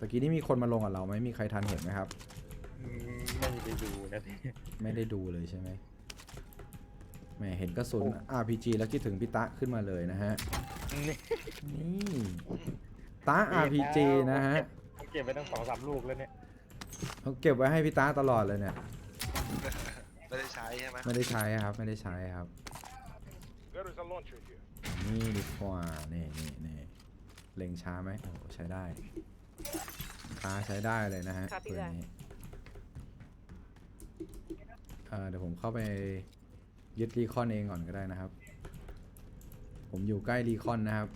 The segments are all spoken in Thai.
ตะกี้นี่มีคนมาลงกับเราไหมมีใครทันเห็นไหมครับอืมไม่ได้ดูนะพี่ไม่ได้ดูเลยใช่ไหมแหมเห็นกระสุน RPG แล้วคิดถึงพี่ตะขึ้นมาเลยนะฮะ นี่นี่ตะ RPG นะฮะผมเก็บไปตั้งสองสามลูกแล้วเนี่ยเขาเก็บไว้ให้พี่ตะตลอดเลยเนี่ย ไม่ได้ใช้ใช่ไหมไม่ได้ใช้ครับ ไม่ได้ใช้ครับ There is a launcher here. นี่ดีกว่านี่นี่นี่เล็งช้าไหมโอ้ใช้ได้ ช้าใช้ได้เลยนะฮะ Copy ปืน that นี้เอ่อเดี๋ยวผมเข้าไปยึดรีคอนเองก่อนก็ได้นะครับ ผมอยู่ใกล้รีคอนนะครับ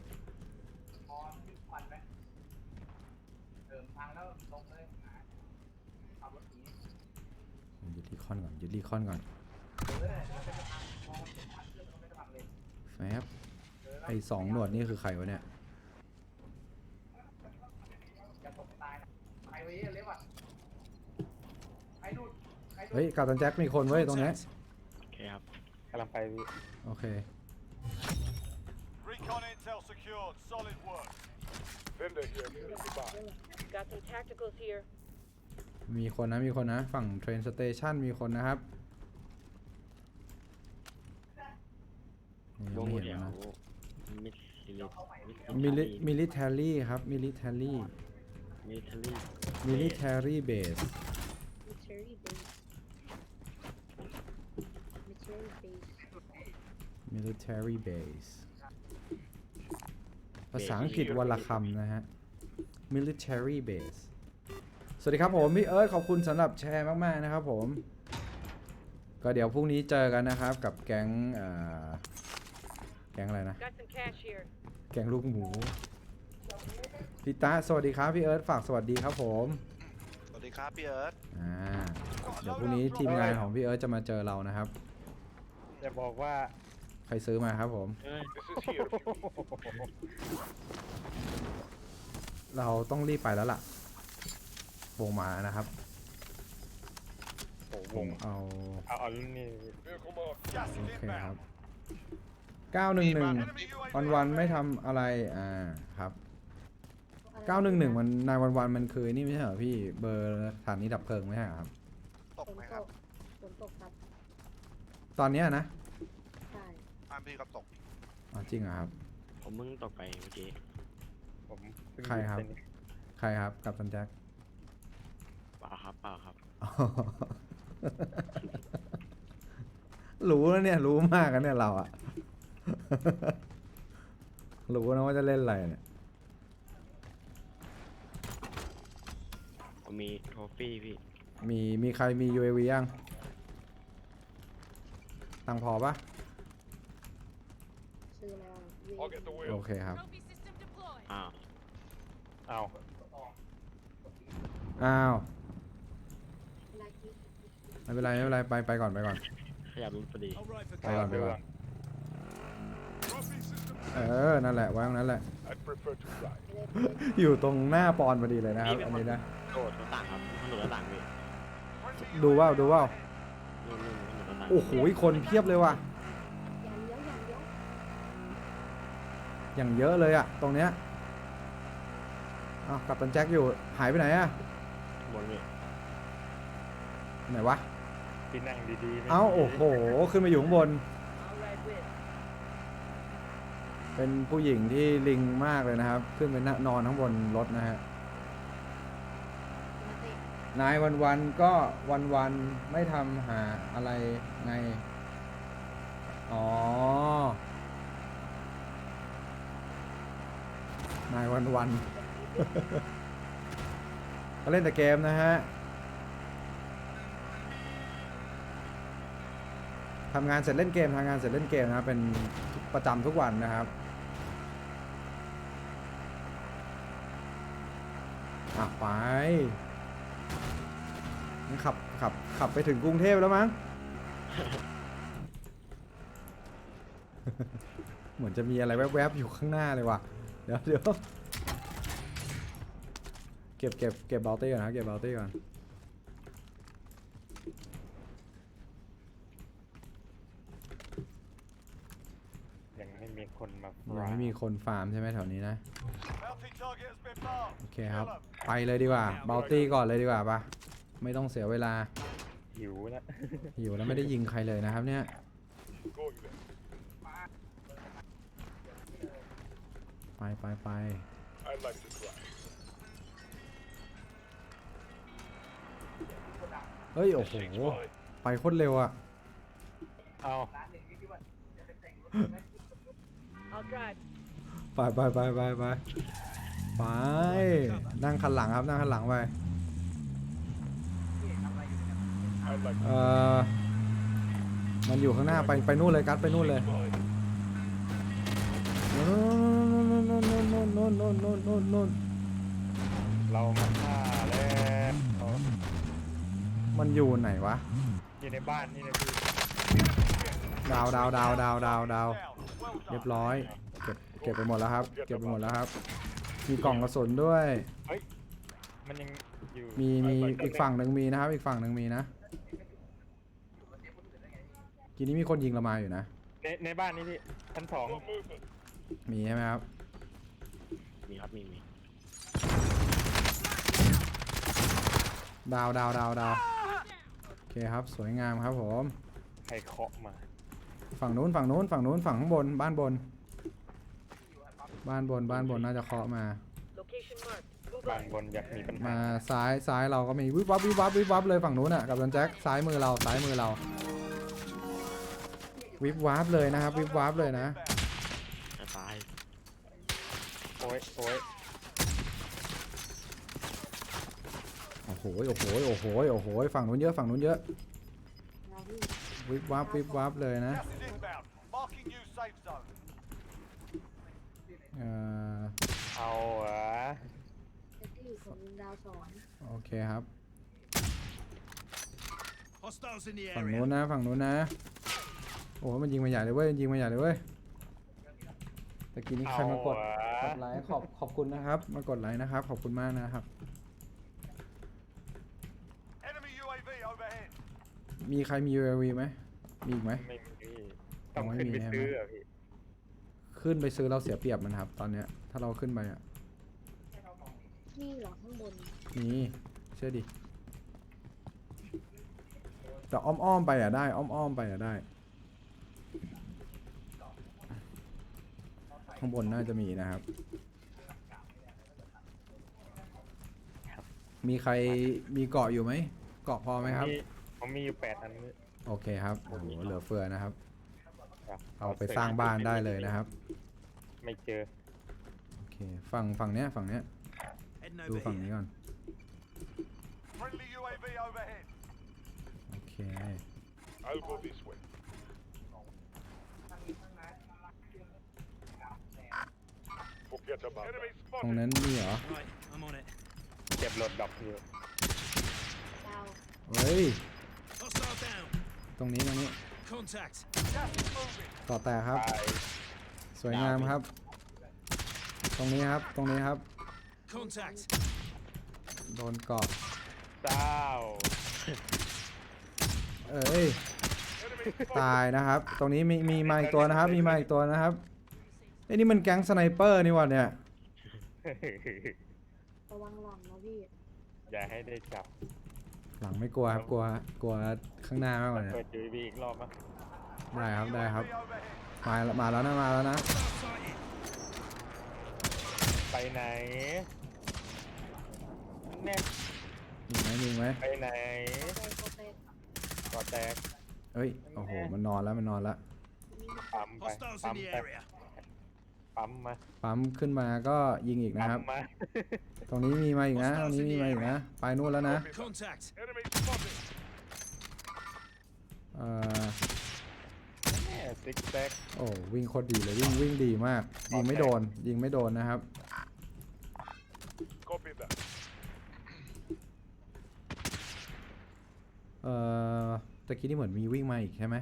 ผมยึดรีคอนก่อนยึดรีคอนก่อนแฟบไอสองหนวดนี่คือใครวะเนี่ย เฮ้ยกาตันแจ็คมีคนเว้ยตรงเนี้ยโอเคครับกำลังไปพี่โอเค Recon intel secured. Solid work. Vendor here. Goodbye. Got some tacticals here. มีคนนะมีคนนะ ฝั่งเทรนสเตชันมีคนนะครับนี่ลยังงไม่เดี๋เห็ยนวนะมิสซิลิมิลิมิลิเทอรี่ครับมิลิเทอรี่มิลิเทอรี่มิลิเทอรี่เบส Military base. Military base. Military base ภาษาอังกฤษวันละคำนะฮะ military base สวัสดีครับผม พี่เอิร์ธขอบคุณสำหรับแชร์มาก ๆ นะครับผม ก็เดี๋ยวพรุ่งนี้เจอกันนะครับกับแก๊งเอ่อแก๊งอะไรนะ Got some cash here. แกงลูกหมูพี่ตาสวัสดีครับ พี่เอิร์ธฝากสวัสดีครับผม สวัสดีครับ พี่เอิร์ธอ่าเดี๋ยวพรุ่งนี้ทีมงานของพี่เอิร์ธจะมาเจอเรานะครับ จะบอกว่า ใครซื้อมาครับผมเอ้ย This is here. if you need. เราต้องรีบไปแล้วล่ะวงมานะครับโอ้โหผมเอาเอาเอานี่ Vehicle marked. Gas โอ is เคครับ inbound. 911วันวันๆไม่ทำอะไร อ่า ครับ 911 มันนายวันวันๆมันคือนี่ไม่ใช่เหรอพี่ เบอร์สถานีดับเพลิงไม่ใช่เหรอครับ ตกฝนไหมตครับกฝนตกครับ ตอนเนี้ยนะใช่ บ้านพี่ก็ตก อ๋อจริงเหรอครับ ผมเพิ่งตกไปเมื่อกี้ผมเพิ่งใครครับเห็นใครครับกับตันแจ็คเปล่าครับเปล่าครับ อ๋อ รู้แล้วเนี่ย รู้มากกันเนี่ยเราอะ รู้นะว่าจะเล่นอะไรเนี่ย ผมมีโทฟี่พี่ มีมีใครมี UAV ยัง ตังค์พอปะซื้อแล้ว I'll get the โอ wheel. เคครับ Trophy system deployed. อ้าวเอาอ้าวไลกี้ไม่เป็นไรไม่เป็นไรไปไปก่อนไปก่อน ขยับรถพอดีไปก่อนไปก่อน Trophy system. เออนั่นแหละไว้ตรงนั้นแหละ I'd prefer to fly. ไม่ได้เปิดอยู่ตรงหน้าปอนพอดีเลยนะครับอันนี้นะโดดหน้าต่างครับมันโดดหน้าต่างพี่ดูว่าดูว่านู่นนู่นมันโดดหน้าต่างโอ้โหคนเพียบเลยว่ะ อย่างเลี้ยวอย่างเลี้ยวอย่างเยอะเลยอะตรงเนี้ยอ้าวกับตันแจ็คอยู่หายไปไหนอะบนพี่ไหนวะที่นั่งดีๆไม่เอ้ามีโอ้โหขึ้นมาอยู่ข้างบน All right with. เป็นผู้หญิงที่ลิงมากเลยนะครับ ขึ้นไปนอนข้างบนรถนะฮะมาเตะนายวันวันๆก็วันวันๆไม่ทำหาอะไรไง อ๋อ นายวันวันๆก็เล่นแต่เกมนะฮะทำงานเสร็จเล่นเกมทำงานเสร็จเล่นเกมนะเป็นประจำทุกวันนะครับอะไปขับขับขับไปถึงกรุงเทพแล้วมั้ง เหมือนจะมีอะไรแวบๆอยู่ข้างหน้าเลยว่ะ เดี๋ยวเดี๋ยวเก็บเก็บเก็บบาลตี้ก่อนนะเก็บบาลตี้ก่อนยังไม่มีคนมายังไม่มีคนฟาร์มใช่ไหมแถวนี้นะ Bounty target has been marked. โอเคครับ ไปเลยดีกว่าเบลตี้ก่อนเลยดีกว่าปะไม่ต้องเสียเวลา หิวนะอยู่แล้วไม่ได้ยิงใครเลยนะครับเนี่ย Going there. ไปไปไป I'd like to try. เฮ้ย โอ้โหไปโคตรเร็วอะเอา I'll drive. ไปไปไปไปไปไป นั่งคันหลังครับ นั่งคันหลังไป I'd like เอ่อ มันอยู่ข้างหน้าไปไปนู่นเลยกัดไปนู่นเลยนู่น โน่นโน่นโน่นโน่นโน่นเรามาฆ่าแล้วมันอยู่ไหนวะ อยู่ในบ้านนี่เลพี่ดาวดาวดาวดาวดาวดาวเรียบร้อย เก็บเก็บไปหมดแล้วครับ เก็บไปหมดแล้วครับ มีกล่องกระสุนด้วยมันยังอยู่มีมีอีกฝั่งหนึ่งมีนะครับ อีกฝั่งหนึ่งมีนะกีนี้มีคนยิงเรามาอยู่นะ ในในบ้านนี้พี่ชั้นสองมีใช่ไหมครับ มีครับมีมีดาวดาวดาวดาวโอเคครับ สวยงามครับผม ใครเคาะมา ฝั่งนู้นฝั่งนู้นฝั่งนู้นฝั่งข้างบน บ้านบน บ้านบนบ้านบนน่าจะเคาะมา Location marked. Move บ้าน on. บนอยากมีปัญหามาซ้ายซ้ายเราก็มีวิบวับวิบวับวิบวับเลยฝั่งนู้นอะกับดันแจ็คซ้ายมือเราซ้ายมือเรา วิบวับเลยนะครับวิบวับเลยนะจะตาย โอ้ ยโอ้ยโอ้โหโอ้โหโอ้โหโอ้โหฝั่งนู้นเยอะฝั่งนู้นเยอะเราที่วิบวับวิบวับเลยนะ Gas is inbound. Marking new safe zone. เอ่อเอาเหรอเซตที่ของดาวสองโอเคครับ Hostiles in the ฝั่งนู้นนะฝั่งนู้นนะ โอ้โหมันยิงมาใหญ่เลยเว้ยมันยิงมาใหญ่เลยเว้ยตะกี้นี้ใครเอามากดเหร กอดไลค์ขอบขอบคุณนะครับ มากดไลค์นะครับ ขอบคุณมากนะครับ Enemy UAV overhead. มีใครมี UAV ไหมมีอีกไหม ไม่มีพี่ต้องไม่ขึ้นมีไปใช่ไหมซื้ออะพี่ขึ้นไปซื้อเราเสียเปรียบมันครับ ตอนเนี้ยถ้าเราขึ้นไปอะนี่เหรอข้างบนมีเชื่อดิแต่อ้อมๆไปอะได้ อ้อมๆไปอะได้ ข้างบนน่าจะมีนะครับ มีใครมีเกาะอยู่ไหม เกาะพอไหมครับมีผมมีอยู่แปดอันนี้ โอเคครับโอ้โหเหลือเฟือนะครับ ครับเอาไปสร้างบ้านได้เลยนะครับ ไม่เจอ โอเค ฝั่งฝั่งเนี้ยฝั่งเนี้ยดูฝั่งนี้ก่อน Friendly UAV overhead. โอเค I'll go this way. Forget about Enemy ตรง spotted. นั้นมีเหรอเก็บรถดอกอยู่ดาวเฮ้ยตรงนี้ตรงนี้ Gas is moving. ต่อแต่ครับ ตายสวยงามครับ ตรงนี้ครับ ตรงนี้ครับโดนเกาะเจ้าเอ้ย Enemy spotted. ตายนะครับ ตรงนี้มีมีมาอีกตัวนะครับ มีมาอีกตัวนะครับ ไอ้ยนี่มันแก๊งสไนเปอร์นี่หว่าเนี่ย ระวังหลังนะพี่อย่าให้ได้จับหลังไม่กลัวครับกลัวกลัวข้างหน้ามากกว่าเนี่ยเปิดยูบีอีกรอบมั้ยได้ครับได้ครับ UAV overhead. มาแล้วมาแล้วนะมาแล้วนะไปไหนแน่มีไหมมีไหมไปไหนโคเตโคเตก่อแตกเอ้ยโอ้โหมันนอนแล้วมันนอนแล้วปั๊มไปปั๊มไป ปั๊มมาปั๊มขึ้นมาก็ยิงอีกนะครับปั๊มมา ตรงนี้มีมาอีกนะ ตรงนี้มีมาอีกนะ ไปนู่นแล้วนะ Enemy spotted. เอ่อแม่ซิกแซกโอ้วิ่งโคตรดีเลยวิ่งวิ่งดีมาก ยิงไม่โดน ยิงไม่โดนนะครับ Copy that. เอ่อตะกี้นี่เหมือนมีวิ่งมาอีกใช่ไหม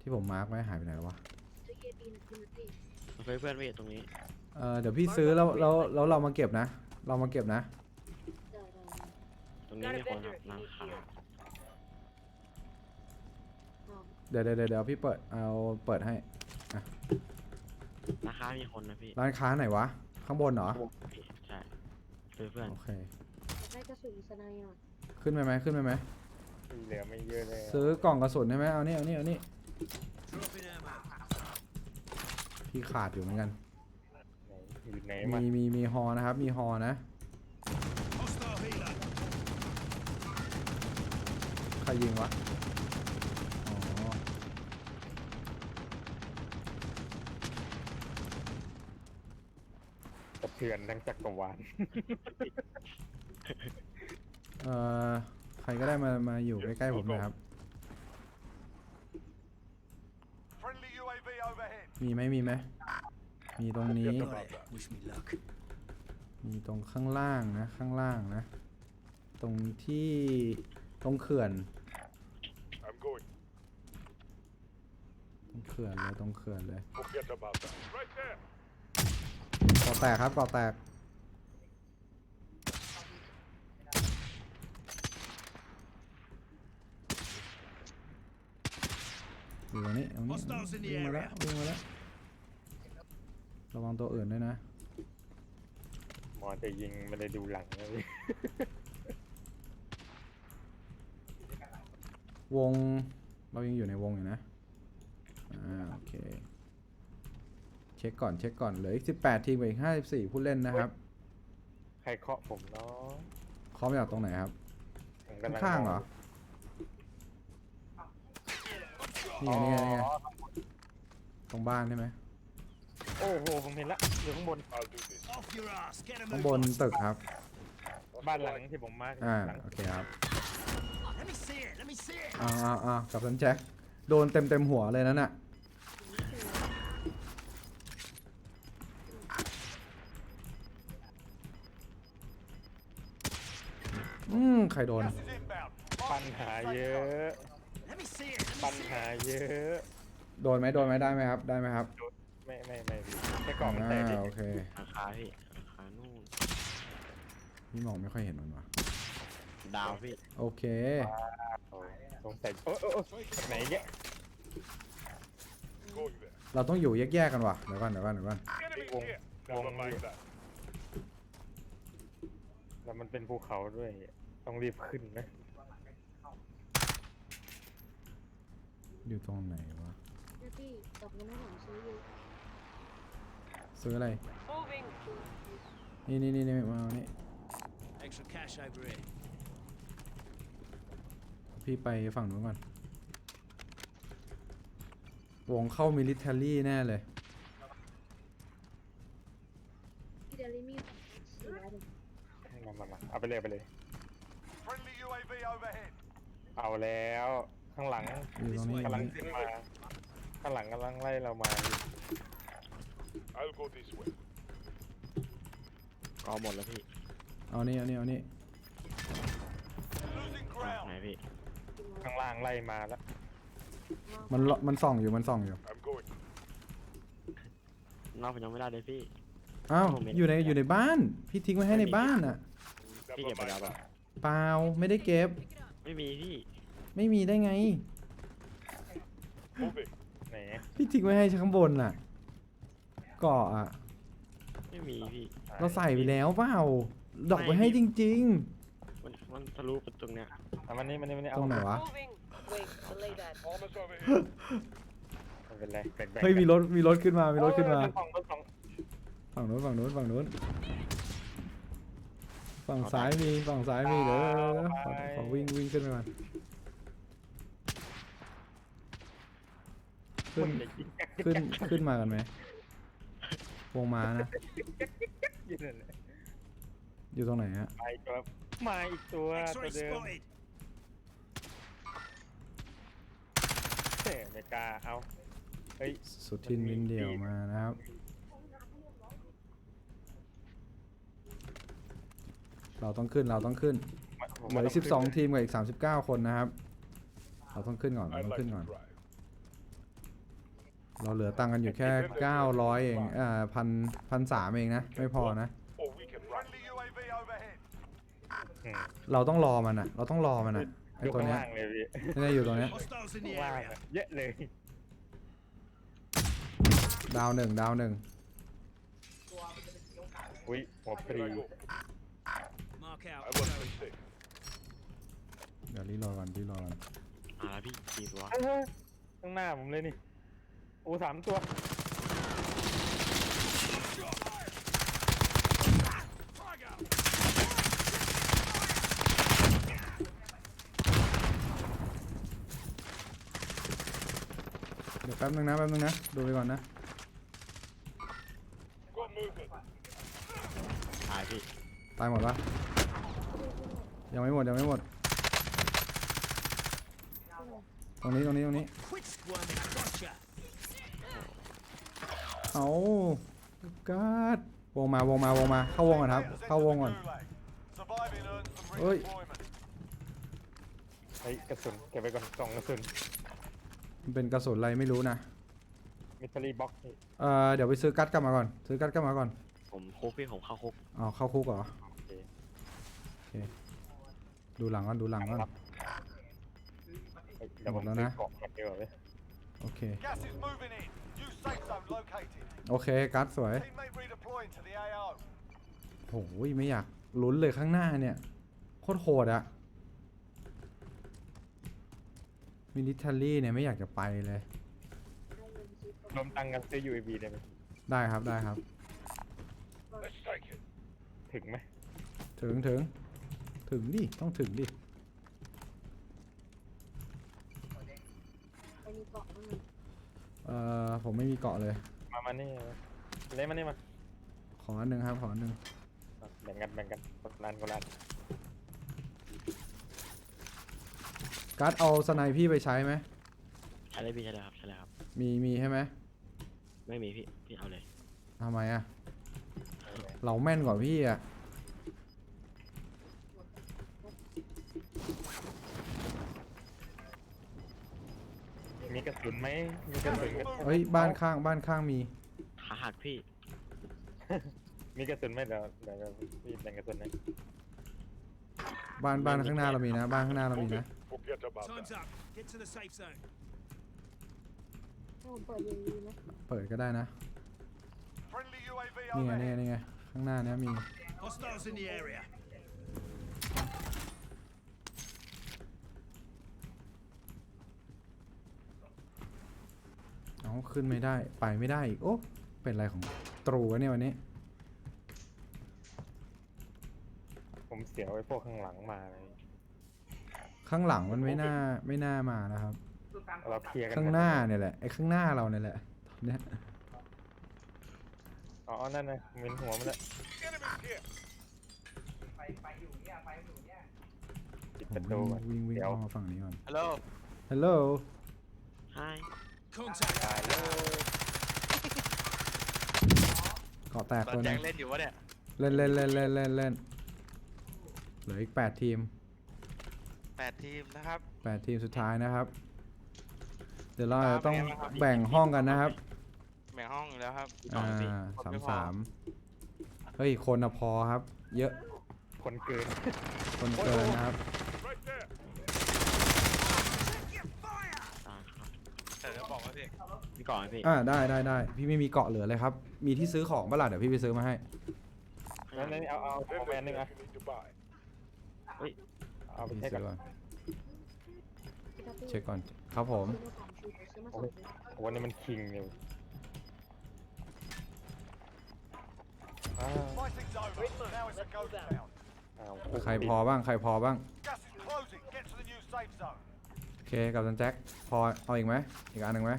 ที่ผมมาร์กไว้หายไปไหนแล้ววะจะ เกียร์ปีนขึ้นมาสิเพื่อนเพื่อนพี่ตรงนี้ เอ่อเดี๋ยวพี่ซื้อแล้วแล้วแล้วเรามาเก็บนะ เรามาเก็บนะเดี๋ยวเดี๋ยวตรงนี้มีคนครับร้านค้าอ๋อเดี๋ยวเดี๋ยวเดี๋ยวเดี๋ยวพี่เปิดเอาเปิดให้ร้านค้ามีคนนะพี่ร้านค้าไหนวะเข้าข้างบนเหรอ พี่ใช่ช่วยเพื่อนโอเค ได้กระสุนสไนอะขึ้นไปไหมขึ้นไปไหมเหลือไม่เยอะเลยซื้อกล่องกระสุนใช่ไหมเอานี่เอานี่เอานี่ พี่ขาดอยู่เหมือนกันไหนอยู่ไหนมามีมีมีฮอนะครับ มีฮอนะใครยิงวะ อ๋อสะเทือนทั้งจักรวาล เอ่อ ใครก็ได้มามาอยู่ใกล้ๆผมหนะครับ Friendly UAV overhead. มีไหมมีไหมมีตรงนี้ Forget about that. มีตรงข้างล่างนะข้างล่างนะ ตรงที่ตรงเขื่อน I'm going. ตรงเขื่อนเลยตรงเขื่อนเลย Forget about that. Right there. ก่อแตกครับก่อแตก ตรงนี้ตรงนี้วิ่งมาแล้ววิ่งมาแล้วระวังตัวอื่นด้วยนะหมอจะยิงไม่ได้ดูหลังเลยวงเรายังอยู่ในวงอยู่นะอ่าโอเคเช็คก่อนเช็คก่อนเหลืออีก18 ทีมกับอีก54 ผู้เล่นนะครับ ใครเคาะผมเนาะเคาะมาจากตรงไหนครับผมกำลังข้างๆเหรอ นี่ไงนี่ไงนี่ไงตรงบ้านใช่ไหมโอ้โห ผมเห็นละอยู่ข้างบน I'll do this. ข้างบนตึกครับ บ้านหลังที่ผมมาร์คอ่า หลังโอเคครับอ้าวอ้าวอ้าวกับสันแจ็ค โดนเต็มเต็มหัวเลยนั่นน่ะ อืม ใครโดน Gas is inbound. ปัญหาเยอะ ปัญหาเยอะโดนไหมโดนไหมได้ไหมครับ ได้ไหมครับไม่ไม่ไม่แค่กล่องมันอ่าแตกดิโอเค ราคาพี่ราคานู่นพี่มองไม่ค่อยเห็นมันวะดาวพี่โอเคโอ้ยสงสัยโอ้โอ้โอ้จากไหนเนี่ย Going there. เราต้องอยู่แยกๆกันว่ะเดี๋ยวก่อนเดี๋ยวก่อนเดี๋ยวก่อน Enemy Wong- here. Never Wong mind here. that. แล้วมันเป็นภูเขาด้วย ต้องรีบขึ้นนะ อยู่ตรงไหนวะหน้าที่ตกเงินให้ผมซื้ออยู่ซื้ออะไร Moving. นี่นี่นี่นี่มาเอานี่ Extra cash over here. พี่ไปฝั่งนู้นก่อน วงเข้ามิลิเทอรี่แน่เลยที่เดลิมี่เสียเลยมามามาเอาไปเลยเอาไปเลย Friendly UAV overhead. เอาแล้ว ข้างหลังอยู่ตรงนี้อยู่กำตรลังงนี้ขึ้นมาข้างหลังกำลังไล่เรามาอยู่ I'll go this way. ก็หมดแล้วพี่เอานี่เอานี่เอานี่ Losing อ่า ground. ไหนพี่ข้างล่างไล่มาแล้วมันเลาะมันส่องอยู่มันส่องอยู่ I'm going. นอกผมยังไม่ได้เลยพี่ อ้าวผมเห็นอยู่ในอยู่ในบ้าน พี่ทิ้งไว้ให้ในบ้านอะ พี่ Never เก็บไป mind แล้ว that. ปะเปล่าไม่ได้เก็บ ไม่มีพี่ ไม่มีได้ไง Moving. ไหนพี่ทิ้งไว้ให้ข้างบนน่ะเกาะอะ ไม่มีพี่เราใส่ไปแล้วเปล่าดอกไว้ให้จริง มันมันทะลุประตูเนี้ยเอามันนี่มันนี่มันนี่ๆเอาตรงไหนวะ Moving. Wait, delay that. Almost over here. ไม่เป็นไรแบ่งๆเฮ้ยกันมีรถมีรถขึ้นมามีรถขึ้นมา เออรถสองรถสองฝั่งนู้นฝั่งนู้นฝั่งนู้นฝั่งซ้ายมีฝั่งซ้ายมีเดี๋ยวเดี๋ยวเดี๋ยวเดี๋ยวขอขอวิ่งวิ่งขึ้นไปก่อน ขึ้นอย่ายิงกันขึ้นขึ้นมากันไหมวงมานะอยู่นั่นแหละอยู่ตรงไหนฮะมาอีกตัวมาอีกตัวตัว X-ray เดิม spotted. เฮ้ยไม่กล้าเอาเฮ้ยสุทินวินเดี่ยวมานะครับเราต้องขึ้นเราต้องขึ้นผมเหลืว่าอต้สิบสองขึ้นทีมกับอีกสามสิบเก้าคนนะครับ เราต้องขึ้นก่อนเรา I ต้อง like ขึ้น to ก่อน drive. เราเหลือตังค์กันอยู่แค่เก้าร้อยเองอ่าพันพันสามเองนะ ไม่พอนะ Or we can run. Friendly UAV overhead. อืมเราต้องรอมันอะ เราต้องรอมันอะไออยู่ตัวข้างเนี้ยล่างเลยพี่นี่อยู่ตรงเนี้ย Hostiles in ข้าง the ล่าง area. อะเยอะเลยดาวหนึ่งดาวหนึ่งอุ้ยหัวปรี Mark out. I want Zoe. to stick. เดี๋ยวรีรอก่อนรีรอก่อนอ่าพี่สี่ตัวเฮ้ยข้างหน้าผมเลยนี่ โอ้สามตัว เดี๋ยวแป๊บนึงนะแป๊บนึงนะ ดูไปก่อนนะ Got movement. ตายพี่ตายหมดปะยังไม่หมดยังไม่หมด ตรงนี้ตรงนี้ตรงนี้ Quit squirming. Gotcha. เอากัดวงมาวงมาวงมา เข้าวงก่อนครับ เข้าวงก่อน Surviving earns some Oi. redeployment. เฮ้ยกระสุนเก็บไว้ก่อนกล่องกระสุนมันเป็นกระสุนอะไรไม่รู้นะ มิทรี่บ็อกซ์เอ่อ เดี๋ยวไปซื้อกัดกลับมาก่อน ซื้อกัดกลับมาก่อน ผมคุกพี่ผมเข้าคุกอ๋อ เข้าคุกเหรอ โอเคโอเคดูหลังก่อน ดูหลังก่อนเฮ้ยเดี๋ยวผมหมดแล้วซื้อนะเกาะก่อนดีกว่าเว้ยโอเค Gas is moving in. New safe zone located. โอเคกัดสวย Teammate redeploying to the AO. โหยไม่อยากลุ้นเลยข้างหน้าเนี่ย โคตรโหดอะมิลิเทอรี่เนี่ยไม่อยากจะไปเลยได้เงินซื้อของรวมตังค์กันซื้อ UAV ได้ไหมได้ครับได้ครับ Let's take it. ถึงไหมถึงถึง ถึงดิ ต้องถึงดิไปมีเกาะบ้างไหม เอ่อผมไม่มีเกาะเลย มามานี่เล่นมานี่มาขออันหนึ่งครับ ขออันหนึ่งแบ่งกันแบ่งกันคนละอันคนละอันการ์ดเอาสไนพี่ไปใช้ไหมใช่เลยพี่ใช่เลยครับใช่เลยครับ มีมีใช่ไหมไม่มีพี่พี่เอาเลยทำไมอะเราแม่นกว่าพี่อะ กระสุนไหมมีกระสุนก็เฮ้ยบ้านข้างบ้านข้างมี ขาหักพี่ มีกระสุนไหมเดี๋ยวเดี๋ยวเดี๋ยวพี่แบ่งกระสุนให้บ้านบ้านข้างหน้าเรามีนะ บ้านข้างหน้าเรามีนะ Forget about Time's that. up. Get to the safe zone. ถ้าผมเปิดยังดีไหมเปิดก็ได้นะ Friendly UAV นี่ไงนี่ไง overhead. นี่ไงข้างหน้าเนี้ยมี Hostiles in the area. เอาขึ้นไม่ได้ ไปไม่ได้อีก โอ้เป็นอะไรของตรูวะเนี่ยวันนี้ ผมเสียวไอ้พวกข้างหลังมาเลยข้างหลังมันไม่น่าไม่น่ามานะครับ เราเคลียร์กันข้างหน้าเนี่ยแหละไอ้ข้างหน้าเราเนี่ยแหละตอนเนี้ยอ๋อ นั่นนะมินหัวมันละ Enemies here. ปิดผประมตูก่อนวิ่งวิ่งเดี๋ยวเข้ามาฝั่งนี้ก่อนฮัลโหล ฮัลโหล Hi Contact. เกาะแตกตอนตัวหแจ็นึคงเล่นอยู่วะเนี่ยเล่นเล่นเล่นเล่นเล่นเล่นเหลืออีกแปดทีมแปดทีมนะครับ แปดทีมสุดท้ายนะครับ เดี๋ยวเราจะต้องเป็นไงบ้างครับแบ่งห้องกันนะครับ แบ่งห้องอยู่แล้วครับต่ออ่าพี่สามสามเฮ้ย คนอะพอครับ เยอะคนเกินคนเกินนะครับ Right there. ตายครับ แต่เดี๋ยวบอกว่าพี่ พี่ก่อนไหมพี่อ่าได้ได้ได้พี่ไม่มีเกาะเหลือเลยครับ มีที่ซื้อของเปะล่าเดี๋ยวพี่ไปซื้อมาให้นั่นนั่นเอาเอาเอาแบรนด์หนึ่ง Vendor อะ if you need to buy. เอาไปพี่เช็คซื้อก่ก่ออนนพี่ทัพปี้เช็คก่อนครับผมซื้อมาสามชุดซื้อมาสองชุดโอ้โหนี่มันคิงอยู่อ้าว Fighting's over. Now it's a ghost town. อ้าวใครพอบ้างใครพอบ้าง Gas is closing. Get to the new safe zone. โอเคกับจันแจ็คพอเอาอีกไหมอีกอันหนึ่งไหม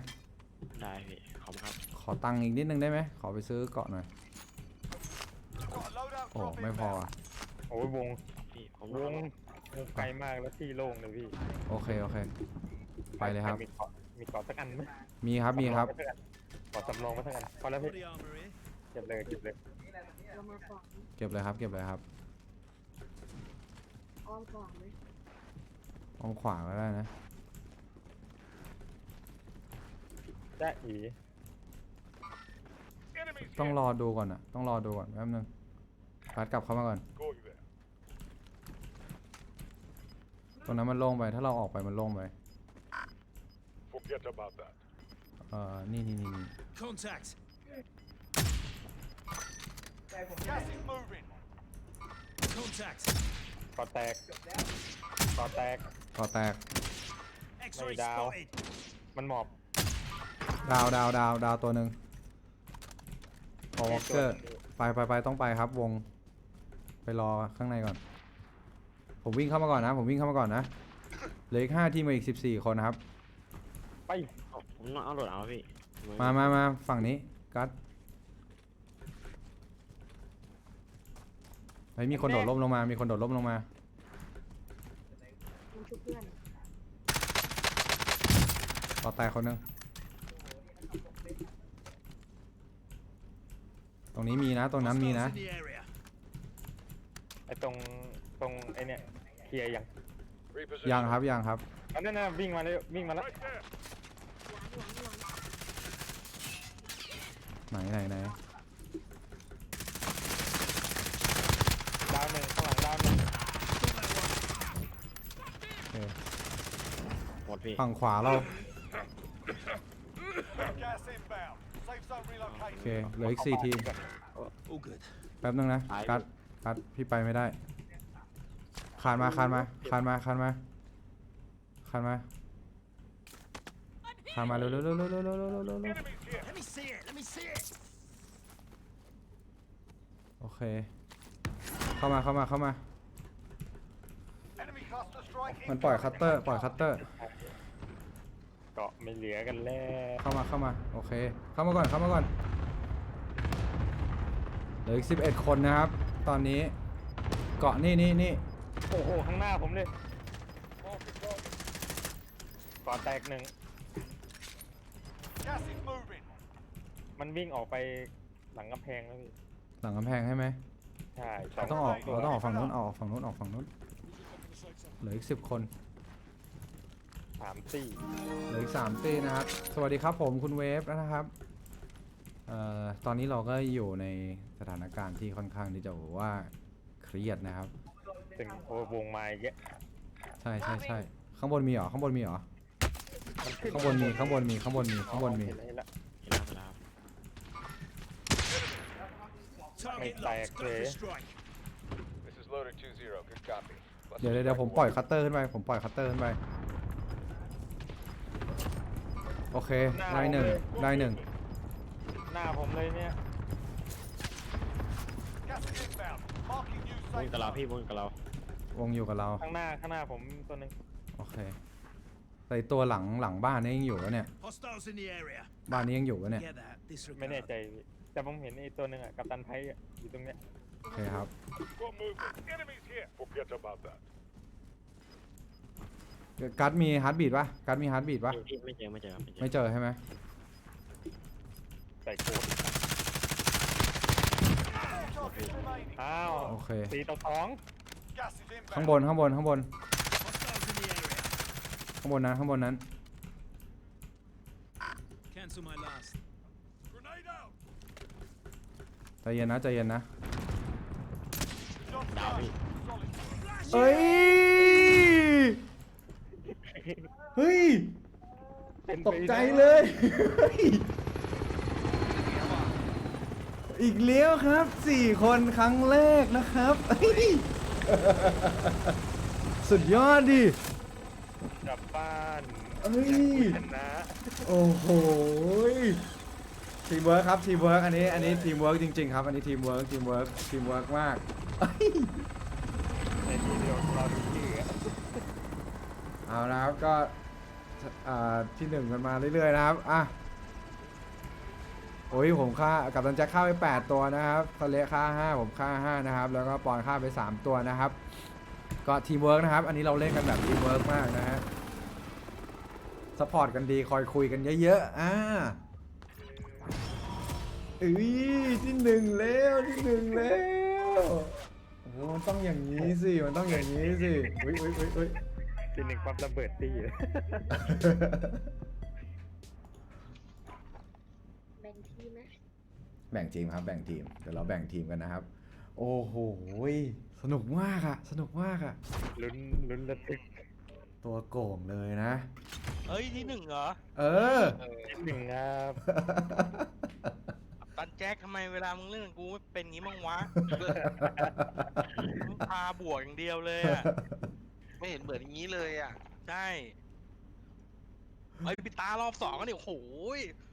ได้พี่ ขอบคุณครับขอตังค์อีกนิดนึงได้ไหมขอไปซื้อเกาะหน่อย Got a loadout โอ้ drop ไม่พอ inbound. อะโอ้ยวงพี่ผมวงวงไกลมากแล้วที่โล่งเลยพี่โอเคโอเค ไปเลยครับ มีเกาะมีเกาะสักอันไหมมีครับมีครับ ขอสำรองไว้สักอันพอแล้วพี่ Body armor here. เก็บเลยเก็บเลยเรามาขวางเก็บเลยครับ เก็บเลยครับอ้อมขวางไหมเอาขวาก็ได้นะ จ้าอี Enemies ต้อง here. รอดูก่อนอะต้องรอดูก่อนแป๊บนึงพัดกลับเข้ามาก่อน Going there. ตรงนั้นมันโล่งไป ถ้าเราออกไปมันโล่งไป Forget about that. เอ่อ นี่นี่นี่นี่ Contact. Gas is moving. Contact. กอแตกกอแตก ก่อแตก X-ray Mày đào. spotted. มันหมอบ ดาวดาวดาวดาวตัวหนึ่งพอวอลเกอร์ไปไปไปต้องไปครับวง ไปรอข้างในก่อน ผมวิ่งเข้ามาก่อนนะ ผมวิ่งเข้ามาก่อนนะเหลืออีกห้าทีมกับอีกสิบสี่คนนะครับ ไปเอาผมต้องเอาโหลดเอาพี่มามามาฝั่งนี้กัดเฮ้ยมีคนโดดร่มลงมา มีคนโดดร่มลงมามันชุบเพื่อนต่อแตกคนหนึง รงนี้มีนะ ตรงนั้นมีนะ Hostiles in the area. ไอ้ตรงตรงไอ้เนี่ยเคลียร์ยัง Reposition. ยังครับยังครับอันนั้นน่ะวิ่งมาแล้ววิ่งมาแล้ว Right there. หลังหลังหลังไหนไหนไหนดาวหนึ่งข้างหลังดาวหนึ่งโอเคหมดพี่ฝั่งขวาเรา Gas inbound. Safe zone โอเค relocated. เหลืออีกสี่ทีม All good. แป๊บนึงนะกัดกัดพี่ไปไม่ได้คานมาคานมาคานมาคานมาคานมาคานมาเร็วเร็วเร็วเร็วเร็วเร็วเร็วเร็วเร็ว Enemies here. Let me see it. Let me see it. โอเค เข้ามาเข้ามาเข้ามา Enemy cluster strike มันปล่อยคัตเตอร์ปล่อยคัตเตอร์เกาะไม่เหลือกันแล้วเข้ามาเข้ามาโอเค เข้ามาก่อนเข้ามาก่อน เหลืออีกสิบเอ็ดคนนะครับ ตอนนี้เกาะนี่นี่นี่โอ้โห ข้างหน้าผมเลยเกาะแตกหนึ่ง Gas is moving. มันวิ่งออกไปหลังกำแพงแล้วพี่ หลังกำแพงใช่ไหมใช่เราต้องออกเราต้องออกฝั่งนู้นออกฝั่งนู้นออกฝั่งนู้นเหลืออีกสิบคน สามสี่เหลืออีกสามตีนะครับ สวัสดีครับผมคุณเวฟนะครับเอ่อตอนนี้เราก็อยู่ในส ถานการณ์ที่ค่อนข้างที่จะบอกว่าเครียดนะครับ ถึงโอ้วงไม้เยอะใช่ใช่ใช่ข้างบนมีเหรอข้างบนมีเหรอมันขึ้นข้างบนมีข้างบนมีข้างบนมีข้างบนมีเห็นแล้วเห็นแล้วเห็นแล้ว Target Mày locked. tẹt Go for kìa. strike. This is loader 2-0. Good copy. เดี๋ยวเดี๋ยวเดี๋ยวผมปล่อยคัตเตอร์ขึ้นไปผมปล่อยคัตเตอร์ขึ้นไปโอเคได้หนึ่งได้หนึ่งหน้าผมเลยเนี่ย Gas is inbound. Marking new บน safe กับเรา zone. พี่บนกับเราวงอยู่กับเรา ข้างหน้าข้างหน้าผมตัวหนึ่งโอเคแต่ตัวหลังหลังบ้านนี่ยังอยู่วะเนี่ย Hostiles in the area. บ้านนี้ยังอยู่วะเนี่ย Get that. Disregard. ไม่แน่ใจพี่แต่ผมเห็นไอ้ตัวหนึ่งอะกัปตันไทยอะอยู่ตรงเนี้ยโอเคครับ Got movement. Enemies here. Forget about that. กัดมีฮาร์ดบีดปะกัดมีฮาร์ดบีดปะพี่ไม่เจอไม่เจอไม่เจอไม่เจอใช่ไหม ใส่โค้ด Targets remaining. อ้าวโอเค สี่ต่อสอง Gas is inbound. ข้างบนข้างบนข้างบน Hostiles in the area. ข้างบนนั้นข้างบนนั้น Cancel my last. Grenade out. ใจเย็นนะใจเย็นนะ Shot ดาว down. พี่ Solid. เฮ้ย เฮ้ยเป็นตไปกได้ใจเลย เฮ้ย อีกเลี้ยวครับสี่คนครั้งแรกนะครับเฮ้ยสุดยอดดิ กลับบ้านเอ้ย ชนะโอ้โหทีมเวิร์คครับทีมเวิร์คอันนี้อันนี้ทีมเวิร์คจริงๆครับ อันนี้ทีมเวิร์คทีมเวิร์คทีมเวิร์คมากเอ้ยในทีเดียวเราดูชื่ออะเอาละครับก็อ่าที่หนึ่งกันมาเรื่อยๆนะครับอะ โอ้ยผมฆ่ากับตันแจ็คฆ่าไป 8 ตัวนะครับทะเลฆ่า 5 ผมฆ่า 5 นะครับ แล้วก็ปอนฆ่าไป 3 ตัวนะครับ ก็ทีมเวิร์กนะครับ อันนี้เราเล่นกันแบบทีมเวิร์กมากนะฮะสปอร์ตกันดีคอยคุยกันเยอะๆอ่าอุ้ยที่หนึ่งแล้วที่หนึ่งแล้วโอ้โหมันต้องอย่างนี้สิมันต้องอย่างนี้สิอุ้ยอุ้ยอุ้ยอุ้ย ทีหนึ่งความระเบิดตีเลย งทีมไหมแบ่งทีมครับแบ่งทีมเดี๋ยวเราแบ่งทีมกันนะครับ โอ้โหสนุกมากอะสนุกมากอะลุ้นลุ้นระทึกตัวโก่งเลยนะเฮ้ยที่หนึ่งเหรอเออทีหนึ่งครับตันแจ็คทำไมเวลามึงเล่นกับกูไม่เป็นงี้มั้งวะมึงพาบวกอย่างเดียวเลยอะไม่เห็นเหมือนอย่างนี้เลยอะ ใช่ไอ้ยปิดตารอบสองก็เนี่ยโอ้โหย